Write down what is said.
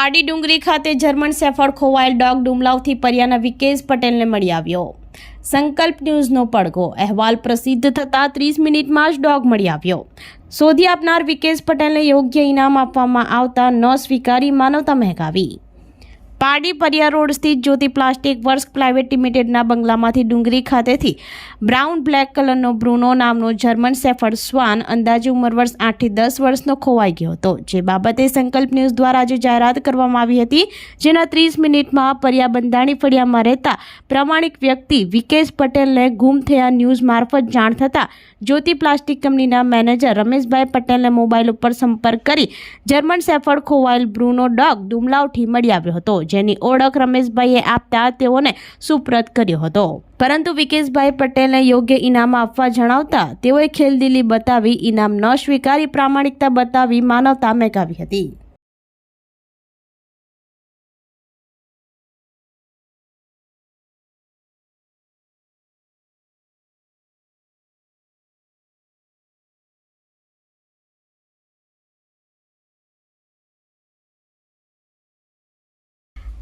પારડી ડુંગરી ખાતે German shepherd ખોવાયેલ dog ડુમલાવથી પરિયાના વિકેશ પટેલને મળી આવ્યો. સંકલ્પ ન્યૂઝનો પડઘો. અહેવાલ પ્રસિદ્ધ થતાં ત્રીસ મિનિટમાં જ ડોગ મળી આવ્યો. શોધી આપનાર વિકેશ પટેલને યોગ્ય ઇનામ આપવામાં આવતા ન સ્વીકારી માનવતા મહેકાવી. પારડી પરિયા રોડ સ્થિત જ્યોતિ પ્લાસ્ટિક વર્ક્સ પ્રાઇવેટ લિમિટેડના બંગલામાંથી ડુંગરી ખાતેથી બ્રાઉન બ્લેક કલરનો બ્રુનો નામનો જર્મન સેફર શ્વાન અંદાજે ઉંમર વર્ષ આઠથી દસ વર્ષનો ખોવાઈ ગયો હતો. જે બાબતે સંકલ્પ ન્યૂઝ દ્વારા આજે જાહેરાત કરવામાં આવી હતી. જેના ત્રીસ મિનિટમાં પરિયા બંધાણી ફળિયામાં રહેતા પ્રમાણિક વ્યક્તિ વિકેશ પટેલને ગુમ થયા ન્યૂઝ મારફત જાણ થતાં જ્યોતિ પ્લાસ્ટિક કંપનીના મેનેજર રમેશભાઈ પટેલને મોબાઈલ ઉપર સંપર્ક કરી જર્મન સેફર ખોવાયેલ બ્રુનો ડોગ ડુમલાવથી મળી આવ્યો હતો. જેની ઓળખ રમેશભાઈએ આપતા તેઓને સુપ્રત કર્યો હતો. પરંતુ વિકેશભાઈ પટેલને યોગ્ય ઇનામ આપવા જણાવતા તેઓએ ખેલદિલી બતાવી ઇનામ ન સ્વીકારી, પ્રામાણિકતા બતાવી માનવતા મેકાવી હતી.